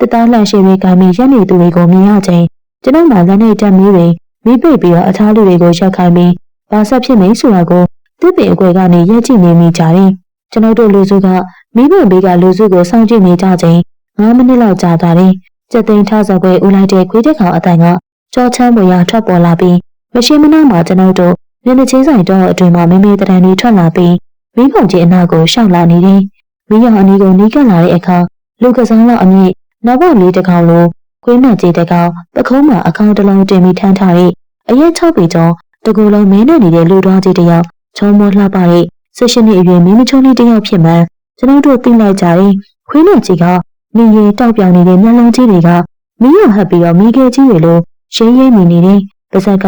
တသားလှရှိတွေကမီးရက်နေသူတွေကိုမြင်ရခြင်းကျွန်ုပ်မှလက်နဲ့တက်မီးတွေမိပိတ်ပြီးတော့အခြားလူတွေကိုရက်ခိုင်းပြီးဘာဆက်ဖြစ်နေဆိုတာကိုတစ်ပင်အကွယ်ကနေရက်ကြည့်နေမိကြတယ်။ကျွန်ုပ်တို့လူစုကမိဘဘေးကလူစုကိုစောင့်ကြည့်နေကြချိန်9မိနစ်လောက်ကြာသွားတယ်။စက်သိန်းထဆောက်ွယ်ဦးလိုက်တဲ့ခွေးတက်ကောင်အတိုင်ကကြောချမ်းပေါ်ရထွက်ပေါ်လာပြီးမရှိမနှောက်မှာကျွန်ုပ်တို့မျက်နှာချင်းဆိုင်တော့အတွင်မှာမမေတရံတွေထွက်လာပြီးမိဘကြီးအနာကိုရှောက်လာနေတယ်။ မိရောင်အနီးကိုနီးကပ်လာတဲ့အခါလူကစားလောက်အမြင့်နောက်ပေါက်လေးတစ်ကောင်လိုခွေးနှံကြီးတစ်ကောင်ပခုံးမှာအကောင်တစ်လုံးတင်ပြီးထမ်းထားတဲ့အရက်၆ပေကျော်တကူလုံးမင်းနဲ့နေတဲ့လူတော်ကြီးတစ်ယောက်ချောမောလှပတဲ့ဆစ်ရှင်နေအရွယ်မင်းမချုံလေးတစ်ယောက်ဖြစ်မှန်းကျွန်တော်တို့သိလိုက်ကြတယ်။ခွေးနဲ့ကြီးကမိရေတောက်ပြောင်နေတဲ့မျက်လုံးကြီးတွေကမီးရဟပ်ပြီးတော့မိခဲကြီးတွေလိုရှင်းရဲမိနေတယ်။ပါဇက်က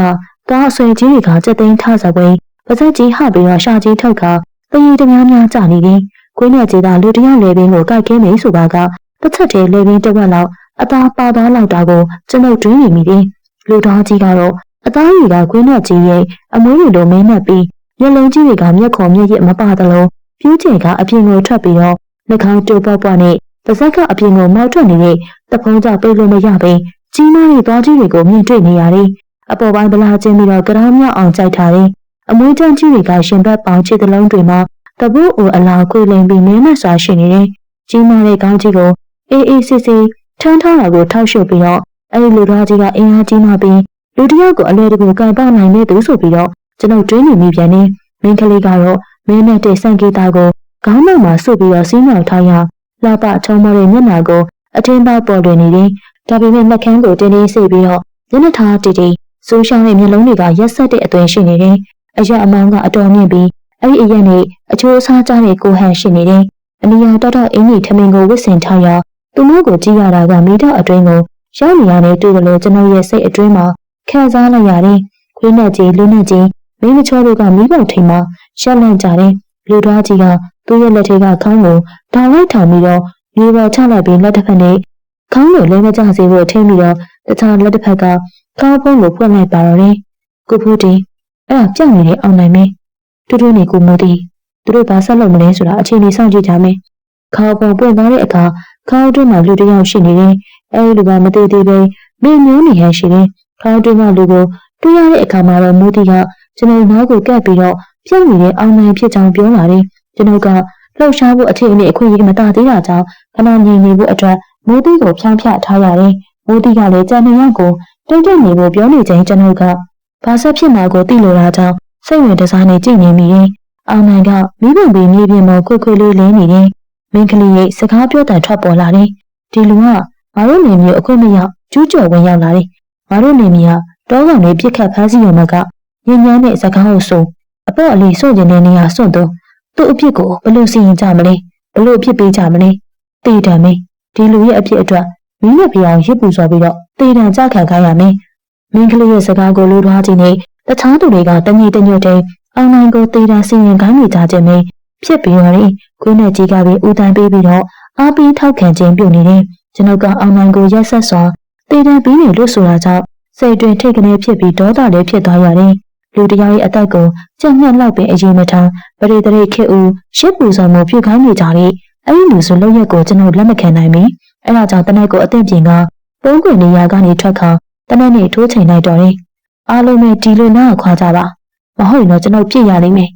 ကားအဆွဲကြီးတွေကစက်သိန်းထဆပွဲပါဇက်ကြီးဟပြီးတော့ရှာကြီးထုတ်ခါတရီတများများကြနေတယ်။ ခွေးနဲ့ကြီးကလူတယောက်လေပင်ကိုကိုက်ကင်းနေဆိုပါကတစ်ချက်တည်းလေပင်တစ်ဝက်လောက်အသာပါသားလောက်တာကိုကျွန်ုပ်တွင်းနေမိတယ်။လူတော်ကြီးကတော့အသားတွေကခွင်းနဲ့ကြီးရဲ့အမွှေးတွေလိုမင်းနဲ့ပြီးမျက်လုံးကြီးတွေကမျက်ခုံမျက်ရည်မပါသလိုပြူးချင်ကအပြင်ကိုထွက်ပြီးတော့နှာခေါင်းတူပေါက်ပွားနဲ့ပါးစပ်ကအပြင်ကိုမောက်ထွက်နေတဲ့တဖုံးကြောင့်ပြေးလို့မရပဲကြီးမားတဲ့သွားကြီးတွေကိုမြင်တွေ့နေရတယ်။အပေါ်ပိုင်းဗလာချင်းပြီးတော့ကြောင်မြောက်အောင်ကြိုက်ထားတယ်။အမွှေးတန်းကြီးတွေကရှင်ဘက်ပေါင်ခြေသလုံးတွေမှာ တပူးအိုအလာခွေလိန်ပြီးမင်းမဆာရှိနေတယ်။ကြီးမားတဲ့ခေါင်းကြီးကိုအေးအေးဆေးဆေးထမ်းထားတာကိုထောက်ရှုပ်ပြီးတော့အဲဒီလူသားကြီးကအင်အားကြီးမှပြီးလူတစ်ယောက်ကိုအလွယ်တကူကန်ပေါက်နိုင်တဲ့သူဆိုပြီးတော့ကျွန်ုပ်တွေးနေမိပြန်နေမင်းကလေးကတော့မင်းနဲ့တဲ့စံကေတာကိုခေါင်းနောက်မှာဆုပ်ပြီးတော့စီးမြောက်ထားရလှပထုံးမတဲ့မျက်နှာကိုအထင်းသားပေါ်တွင်နေတယ်ဒါပေမဲ့နှက်ခမ်းကိုတင်းတင်းစိတ်ပြီးတော့မျက်နှာထားတီတီစူးရှောင်းတဲ့မျက်လုံးတွေကရက်ဆက်တဲ့အသွင်ရှိနေတယ်အရက်အမောင်းကအတော်မြင့်ပြီး အဲ့ဒီအရက်နဲ့အချိုးအစားကျတဲ့ကိုဟန်ရှိနေတယ်အနီရောတော်တော်အင်းကြီးထမင်းကိုဝစ်ဆင်ထားရသူမကိုကြည့်ရတာကမိတော့အတွင်းကိုရောက်နေရတဲ့တွေ့ကြလို့ကျွန်တော်ရဲ့စိတ်အတွင်းမှာခံစားလိုက်ရတယ်။ခွေးနဲ့ကြီးလူနဲ့ကြီးမင်းမချောတို့ကမိဘထိန်မှာရှက်လန့်ကြတယ်။လူသားကြီးကသူ့ရဲ့လက်ထဲကခေါင်းကိုတောင်လိုက်ထောင်ပြီးတော့ရေပေါ်ချလိုက်ပြီးလက်တစ်ဖက်နဲ့ခေါင်းကိုလဲမကျစေဖို့ထင်းပြီးတော့တခြားလက်တစ်ဖက်ကခေါင်းဖုံးကိုဖွင့်လိုက်ပါတော့တယ်။ကိုဖူးတီအဲ့ဒါပြောင်းနေတဲ့အောင်နိုင်မင်း တူတူနေကိုမိုးတီသူတို့ဘာဆက်လုပ်မလဲဆိုတာအချိန်ကြီးစောင့်ကြည့်ကြမယ်။ခေါင်းပုံပွင့်သွားတဲ့အခါခေါင်းအတွင်းမှာလူတစ်ယောက်ရှိနေတယ်။အဲဒီလူကမသေးသေးပဲမင်းမျိုးနေရရှိတယ်။ခေါင်းအတွင်းကလူကိုတွေ့ရတဲ့အခါမှာတော့မိုးတီကကျွန်တော်နားကိုကပ်ပြီးတော့ပြောင်းနေတဲ့အောင်နိုင်ဖြစ်ကြောင်းပြောလာတယ်။ကျွန်တော်ကလှုပ်ရှားဖို့အထည်အမြင့်အခွင့်အရေးမတာသေးတာကြောင့်ခဏငြိမ်နေဖို့အတွက်မိုးတီကိုဖြောင်းဖြထားရတယ်။မိုးတီကလည်းကြံနေရောက်ကိုတိတ်တိတ်နေဖို့ပြောနေချိန်ကျွန်တော်ကဘာဆက်ဖြစ်မှာကိုသိလိုတာကြောင့် စိတ်ဝင်တစားနေကြည့်နေမိတယ်။အောင်နိုင်ကမိဘပင်မြေပြင်ပေါ်ခွေခွေလေးလင်းနေတယ်။မင်းကလေးရဲ့စကားပြောတန်ထွက်ပေါ်လာတယ်။ဒီလူကငါတို့နေမျိုးအခွင့်မရောက်ကျူးကျော်ဝင်ရောက်လာတယ်။ငါတို့နေမျိုးကတောကောင်လေးပြစ်ခတ်ဖမ်းဆီးရုံကညဉ့်ညမ်းတဲ့စကားကိုဆိုအပေါ့အလေးစွန့်ကျင်တဲ့နေရာစွန့်တော့သူ့အဖြစ်ကိုဘလို့စီရင်ကြမလဲဘလို့အဖြစ်ပေးကြမလဲတေတံမင်းဒီလူရဲ့အဖြစ်အတွက်မင်းရဲ့ပြောင်ရစ်ပူစော်ပြီးတော့တေတံကြခံခိုင်းရမယ်မင်းကလေးရဲ့စကားကိုလို့ထွားခြင်းနဲ့ တခြားသူတွေကတညီတညွတ်တဲ့အောင်နိုင်ကိုတေတံစီရင်ခိုင်းနေကြခြင်းပဲဖြစ်ပြီးတော့ခွင်းနဲ့ကြီးကပဲဦးတန်းပေးပြီးတော့အားပေးထောက်ခံခြင်းပြုနေတယ်ကျွန်ုပ်ကအောင်နိုင်ကိုရက်ဆက်စွာတေတံပြီးနေလို့ဆိုတာကြောင့်စိတ်တွင်ထိတ်ကနေဖြစ်ပြီးဒေါသလည်းဖြစ်သွားရတယ်လူတယောက်ရဲ့အသက်ကိုကြက်ညက်လောက်ပင်အရေးမထားပရိသေခေဦးရှစ်ပူဆောင်မှုပြုခိုင်းနေကြတဲ့အဲ့ဒီလူဆိုလောက်ရက်ကိုကျွန်တော်လက်မခံနိုင်ပြီအဲ့ဒါကြောင့်တနက်ကိုအသင့်ပြင်ကပုံးကွင်နေရာကနေထွက်ခါတနက်နဲ့ထိုးချိန်လိုက်တော့တယ် အားလုံးနဲ့ဒီလိုနားခွာကြပါမဟုတ်ရင်တော့ကျွန်တော်ပြစ်ရလိမ့်မယ်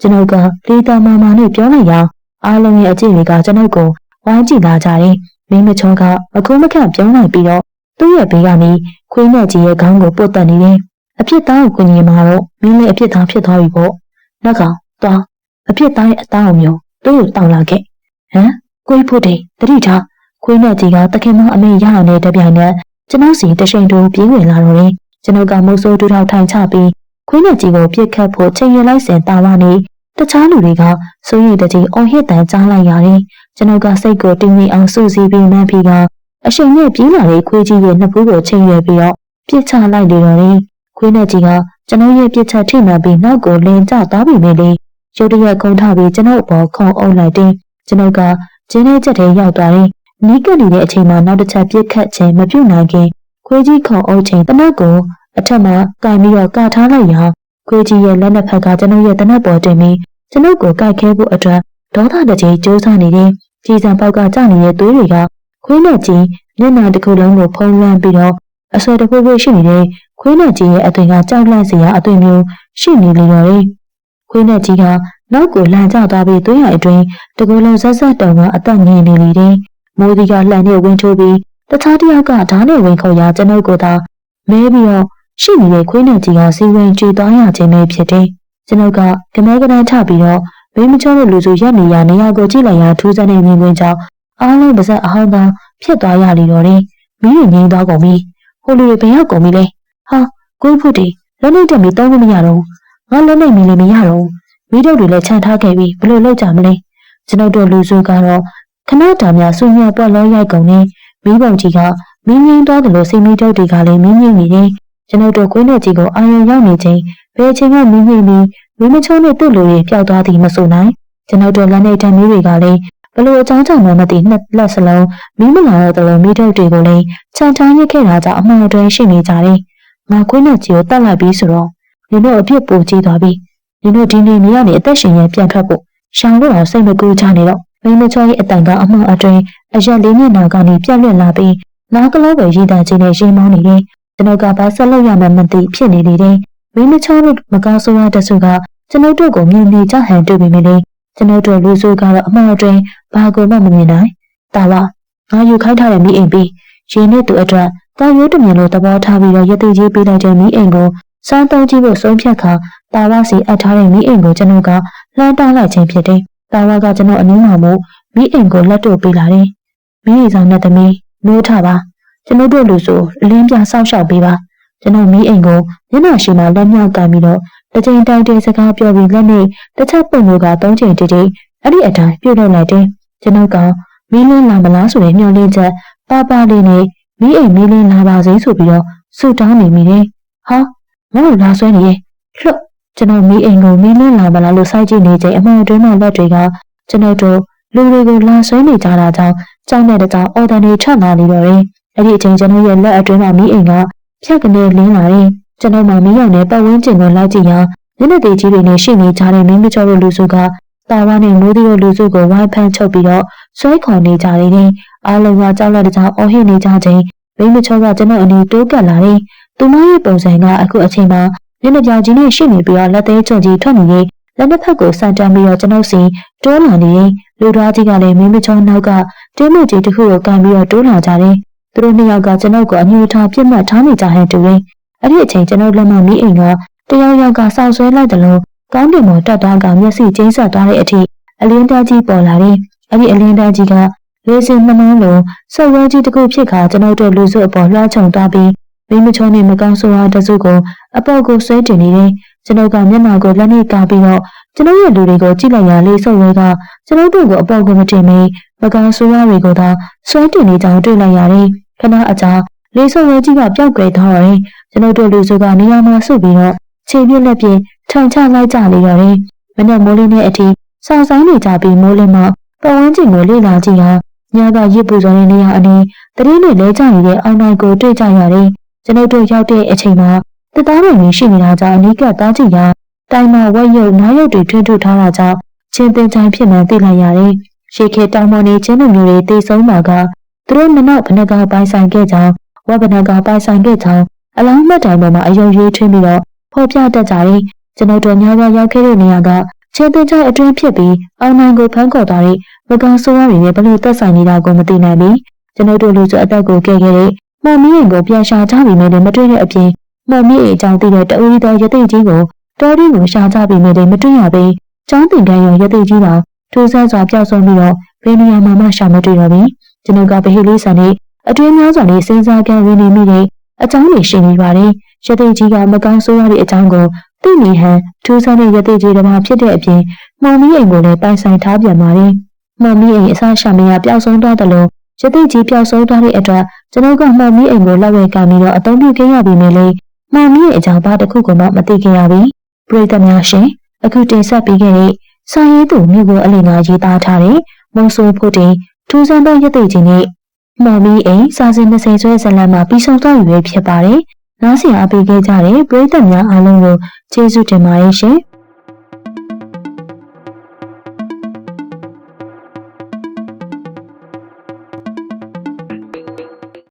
ကျွန်တော်ကလေးသားမာမာနဲ့ပြောလိုက်ရအောင်အားလုံးရဲ့အကြည့်တွေကကျွန်တော်ကိုဝိုင်းကြည့်လာကြတယ်မင်းမချောကမကုန်းမခန့်ပြောင်းလိုက်ပြီးတော့သူ့ရဲ့ဘေးကနေခွေးနဲ့ကြီးရဲ့ခေါင်းကိုပုတ်တက်နေတယ်အဖြစ်သားကိုကိုကြီးမှာတော့မင်းလည်းအဖြစ်သားဖြစ်သွားပြီပေါ့နောက်ကောင်သွားအဖြစ်သားရဲ့အသားအမျိုးသူ့ကိုတောင်းလာခဲ့ဟမ်ကိုကြီးဖို့တဲ့တတိထားခွေးနဲ့ကြီးကတခင်မအမေရအောင်တဲ့တပြိုင်နက်ကျွန်တော်စီတရှိန်တူပြေးဝင်လာတော့တယ် ကျွန်တော်ကမုတ်ဆိုးတူထောက်ထိုင်ချပြီးခွေးနဲ့ကြီးကိုပြစ်ခတ်ဖို့ချိန်ရလိုက်စင်တာဝါနေတခြားလူတွေကစိုးရိမ်တကြီးအော်ဟစ်တန်ကြားလိုက်ရတယ်ကျွန်တော်ကစိတ်ကိုတင်းနေအောင်စူးစီးပြီးမှန်းပြီးကအရှိန်နဲ့ပြေးလာတဲ့ခွေးကြီးရဲ့နှစ်ဖူးကိုချိန်ရွယ်ပြီးတော့ပြစ်ချလိုက်လေတော့တယ်ခွေးနဲ့ကြီးကကျွန်တော်ရဲ့ပြစ်ချက်ထိမှန်ပြီးနောက်ကိုလင်းကျသွားပြီလေရုတ်တရက်ခုန်ထပြီးကျွန်တော်အပေါ်ခုံအုပ်လိုက်တယ်ကျွန်တော်ကကျင်းတဲ့ချက်ထဲရောက်သွားတယ်နီးကပ်နေတဲ့အချိန်မှာနောက်တစ်ချက်ပြစ်ခတ်ခြင်းမပြုတ်နိုင်ခင် ခွေးကြီးခုံအုပ်ခြင်းတနက်ကိုအထက်မှာကင်ပြီးတော့ကထားလိုက်ရာခွေးကြီးရဲ့လက်နှစ်ဖက်ကကျွန်တော်ရဲ့တနက်ပေါ်တင်ပြီးကျွန်ုပ်ကိုကိုက်ခဲဖို့အတွက်ဒေါသတကြီးစူးစမ်းနေတယ်။ကြီးစံပေါက်ကကျနေတဲ့သွေးတွေကခွေးနဲ့ကြီးမျက်နှာတစ်ခုလုံးကိုဖုံးလွှမ်းပြီးတော့အဆွဲတစ်ခုခုရှိနေတဲ့ခွေးနဲ့ကြီးရဲ့အသွင်ကကြောက်လန့်စရာအသွင်မျိုးရှိနေလေတော့တယ်။ခွေးနဲ့ကြီးကနောက်ကိုလန်ကျသွားပြီးသွေးရအတွင်းတကူလုံးဆက်ဆက်တုံကအသက်ငြိမ်နေလေတယ်။မိုးဒီကလှန်နဲ့ဝင်းထိုးပြီး တခြားတစ်ယောက်ကဓာတ်နဲ့ဝင်ခုံရာကျွန်ုပ်ကိုသာမဲပြီးတော့ရှိနေတဲ့ခွေးနဲ့ကြီးကစီဝင်ကြွေသွားရခြင်းပဲဖြစ်တယ်။ကျွန်ုပ်ကကမဲကနန်းချပြီးတော့ဘေးမချောတဲ့လူစုရက်နေရနေရာကိုကြည့်လိုက်ရာထူးဆန်းတဲ့မြင်ကွင်းကြောင့်အားလုံးပါဇက်အဟောင်းသားဖြစ်သွားရလေတော့တယ်။မီးရငိမ့်သွားကုန်ပြီ။ဟိုလူတွေဘယ်ရောက်ကုန်ပြီလဲ။ဟာကိုဖုတ်တီလက်နေတက်ပြီးတောင်းလို့မရတော့ဘူး။ငါလက်နေမီလည်းမရတော့ဘူး။မီးတို့တွေလည်းခြံထားခဲ့ပြီးဘလို့လောက်ကြမလဲ။ကျွန်ုပ်တို့လူစုကတော့ခဏတာများဆူညံပွက်လောရိုက်ကုန်နေ မီးပုံကြီးကမင်းငိမ့်သွားတယ်လို့စိတ်မီးတို့တွေကလည်းမင်းငိမ့်နေတယ်။ကျွန်ုပ်တို့ခွေးနဲ့ကြီးကိုအာရုံရောက်နေချိန်ဘယ်ချိန်ကမင်းငိမ့်ပြီးမင်းမချုံးနဲ့သူ့လူတွေပျောက်သွားသည်မဆိုနိုင်ကျွန်ုပ်တို့လက်နေတံမီးတွေကလည်းဘလို့အကြောင်းကြောင့်မှမသိနှစ်လက်စလုံးမီးမလာတော့တယ်လို့မိထုတ်တွေကိုလည်းခြံထားရစ်ခဲ့တာကြောင့်အမှန်အတွင်းရှိနေကြတယ်ငါခွင်းနဲ့ကြီးကိုတတ်လိုက်ပြီးဆိုတော့နင်တို့အပြစ်ပိုကြီးသွားပြီနင်တို့ဒီနေ့နေရနေအသက်ရှင်ရပြန်ထွက်ဖို့ရှောင်လို့တော့စိတ်မကူးချနေတော့ မင်းမချောရဲ့အတန်ကအမှန်အတွင်းအရက်လေးမျက်နှာကနေပြက်လွင့်လာပြီးနားကလေးပဲရည်တံချင်းနဲ့ရင်မောင်းနေတယ်ကျွန်တော်ကဘာဆက်လုပ်ရမှန်းမသိဖြစ်နေလေတယ်မင်းမချောတို့မကောင်းဆိုးရတဲ့ဆုကကျွန်ုပ်တို့ကိုမြင်နေကြဟန်တွေ့ပေမဲ့လေကျွန်ုပ်တို့လူစုကတော့အမှန်အတွင်းဘာကိုမှမမြင်နိုင်တာပါငါယူခိုင်းထားတဲ့မိအိမ်ပြီးရင်နဲ့သူအတွက်တာရိုးတမြင်လို့သဘောထားပြီးတော့ရသေးကြီးပေးလိုက်တဲ့မိအိမ်ကိုစမ်းသုံးကြည့်ဖို့ဆုံးဖြတ်ခါတာဝစီအပ်ထားတဲ့မိအိမ်ကိုကျွန်တော်ကလှမ်းတောင်းလိုက်ခြင်းဖြစ်တယ် တာဝကကျွန်တော်အနည်းမှမို့မိအိမ်ကိုလက်တို့ပေးလာတယ်မိအိမ်ဆောင်နဲ့သမီးနိုးထပါကျွန်တော်တို့လူဆိုအလင်းပြဆောက်ရှောက်ပေးပါကျွန်တော်မိအိမ်ကိုမျက်နှာရှိမှလက်မြောက်ကန်ပြီးတော့တစ်ချိန်တိုင်တဲ့စကားပြောပြီးလက်နဲ့တစ်ချက်ပုံလို့ကသုံးချိန်တိတိအဲ့ဒီအတိုင်းပြုတ်လောက်လိုက်တယ်ကျွန်တော်ကမင်းလင်းလာမလားဆိုတဲ့မျှော်လင့်ချက်ပါပါလေးနဲ့မိအိမ်မင်းလင်းလာပါစေဆိုပြီးတော့ဆူတောင်းနေမိတယ်ဟာငါ့ကိုလာဆွဲနေရဲ့လှုပ် ကျွန်တော်မိအိမ်ကိုမင်းလင်းလာမလားလို့စိုက်ကြည့်နေချိန်အမှန်အတွင်းမှလက်တွေကကျွန်တော်တို့လူတွေကိုလာဆွဲနေကြတာကြောင့်ကြောက်တဲ့တောင်အော်တန်တွေထွက်လာနေတော့တယ်အဲ့ဒီအချိန်ကျွန်တော်ရဲ့လက်အတွင်းမှာမိအိမ်ကဖြတ်ကနေလင်းလာတယ်ကျွန်တော်မှမီးရောင်နဲ့ပတ်ဝန်းကျင်ကိုလိုက်ကြည့်ရမျက်နှာသေးကြီးတွေနဲ့ရှိနေကြတဲ့မင်းမကျော်တို့လူစုကတာဝါနဲ့မိုးသီးတို့လူစုကိုဝိုင်းဖမ်းချုပ်ပြီးတော့ဆွဲခေါ်နေကြတယ်။အားလုံးကကြောက်လန့်တဲ့ကြောင်အော်ဟစ်နေကြချိန်မင်းမကျော်ကကျွန်တော်အနီးတိုးကပ်လာတယ်။သူမရဲ့ပုံစံကအခုအချိန်မှာ မျက်နှာပြောင်ကြီးနဲ့ရှိနေပြီးတော့လက်သေးချုံကြီးထွက်နေတဲ့လက်နှစ်ဖက်ကိုစတမ်းပြီးတော့ကျွန်ုပ်စီတိုးလာနေတယ်။လူသားကြီးကလည်းမင်းမကျော်နောက်ကတင်းမကြီးတစ်ခုကိုကန်ပြီးတော့တိုးလာကြတယ်။သူတို့နှစ်ယောက်ကကျွန်ုပ်ကိုအညှို့ထားပြစ်မှတ်ထားနေကြဟန်တူတယ်။အဲ့ဒီအချိန်ကျွန်တော်လက်မမီးအိမ်ကတယောက်ယောက်ကစောက်ဆွဲလိုက်တယ်လို့ကောင်းတင်ပေါ်တက်သွားကမျက်စိကျိန်းဆက်သွားတဲ့အထိအလင်းသားကြီးပေါ်လာတယ်။အဲ့ဒီအလင်းသားကြီးကလေးစင်နှမန်းလိုဆော့ဝဲကြီးတစ်ခုဖြစ်ခါကျွန်တော်တို့လူစုအပေါ်လွှမ်းချုံသွားပြီး မိမချောနဲ့မကောင်းဆိုးအားတစုကိုအပေါက်ကိုဆွဲတင်နေတယ်။ကျွန်တော်ကမျက်နှာကိုလက်နဲ့ကာပြီးတော့ကျွန်တော်ရဲ့လူတွေကိုကြည့်လိုက်ရလေးဆော့ဝဲကကျွန်တော်တို့ကိုအပေါက်ကိုမတင်မီမကောင်းဆိုးအားတွေကိုသာဆွဲတင်နေကြောင်းတွေ့လိုက်ရတယ်။ခဏအကြာလေးဆော့ဝဲကြီးကပျောက်ကွယ်သွားတယ်။ကျွန်တော်တို့လူစုကနေရာမှာဆုပ်ပြီးတော့ခြေပြက်လက်ပြထိုင်ချလိုက်ကြလေရတယ်။မနေ့မိုးလင်းတဲ့အထိစောင့်ဆိုင်နေကြပြီးမိုးလင်းမှပတ်ဝန်းကျင်ကိုလေ့လာကြည့်ရာညကရစ်ပူစော်တဲ့နေရာအနီးတတိနဲ့လဲကျနေတဲ့အောင်နိုင်ကိုတွေ့ကြရတယ်။ ကျွန်ုပ်တို့ရောက်တဲ့အချိန်မှာတသားတော်ကြီးရှိနေတာကြောင့်အနီးကပ်သားကြည့်ရာတိုင်မှာဝက်ရုပ်နားရုပ်တွေထွန်းထုတ်ထားတာကြောင့်ချင်းပင်ချိုင်ဖြစ်မှန်းသိလိုက်ရတယ်။ရှေခေတောင်ပေါ်နေချင်းလူမျိုးတွေတေဆုံးမှာကသူတို့မနောက်ဘဏ္ဍကပိုင်ဆိုင်ခဲ့ကြောင်းဝက်ဘဏ္ဍကပိုင်ဆိုင်ခဲ့ကြောင်းအလောင်းမှတ်တိုင်ပေါ်မှာအယုံရွေးထွင်းပြီးတော့ဖော်ပြတတ်ကြတယ်။ကျွန်ုပ်တို့ညကရောက်ခဲ့တဲ့နေရာကခြေတင်ချိုင်အတွင်းဖြစ်ပြီးအောင်နိုင်ကိုဖမ်းခေါ်သွားတဲ့မကောင်ဆိုးရတွေနဲ့ဘလို့သက်ဆိုင်နေတာကိုမသိနိုင်ဘူး။ကျွန်ုပ်တို့လူစုအသက်ကိုကဲခဲ့တဲ့ မှန်မီးရင်ကိုပြန်ရှာကြပြီးမယ်မတွေ့တဲ့အပြင်မှန်မီးအိမ်အကြောင်းသိတဲ့တအူရီတော်ရသိကြီးကိုတော်ရီကိုရှာကြပြီးမယ်မတွေ့ရဘဲကျောင်းတင်ကန်းရောရသိကြီးပါထူးဆန်းစွာပျောက်ဆုံးပြီးတော့ဘယ်နေရာမှာမှရှာမတွေ့တော့ဘူး။ကျွန်ုပ်ကဗဟိလေးဆန်နဲ့အတွင်းများစွာနဲ့စဉ်းစားကံဝင်နေမိတဲ့အကြောင်းတွေရှိနေပါတယ်။ရသိကြီးကမကောင်းဆိုးရတဲ့အကြောင်းကိုသိနေဟန်ထူးဆန်းတဲ့ရသိကြီးတစ်ပါးဖြစ်တဲ့အပြင်မှန်မီးအိမ်ကိုလည်းပိုင်ဆိုင်ထားပြန်ပါတယ်။မှန်မီးအိမ်အစားရှာမရပျောက်ဆုံးသွားတယ်လို့ ရသိကြီးပျောက်ဆုံးသွားတဲ့အတွက်ကျွန်တော်ကမှန်မီးအိမ်ကိုလက်ဝဲကပြီးတော့အသုံးပြုခဲ့ရပြီမယ်လေ။မှန်မီးရဲ့အကြောင်းဘာတစ်ခုကိုမှမသိခဲ့ရဘူး။ပြည်သူများရှင်အခုတင်ဆက်ပေးခဲ့တဲ့စာရေးသူမြို့ကိုအလင်းကရေးသားထားတဲ့မုံဆိုးဖို့တင်ထူးဆန်းသောရသိကြီးနဲ့မှန်မီးအိမ်စာစဉ်20ကျွဲဇလံမှာပြီးဆုံးသွားပြီဖြစ်ပါတယ်။နားဆင်အားပေးခဲ့ကြတဲ့ပရိသတ်များအားလုံးကိုကျေးဇူးတင်ပါတယ်ရှင်။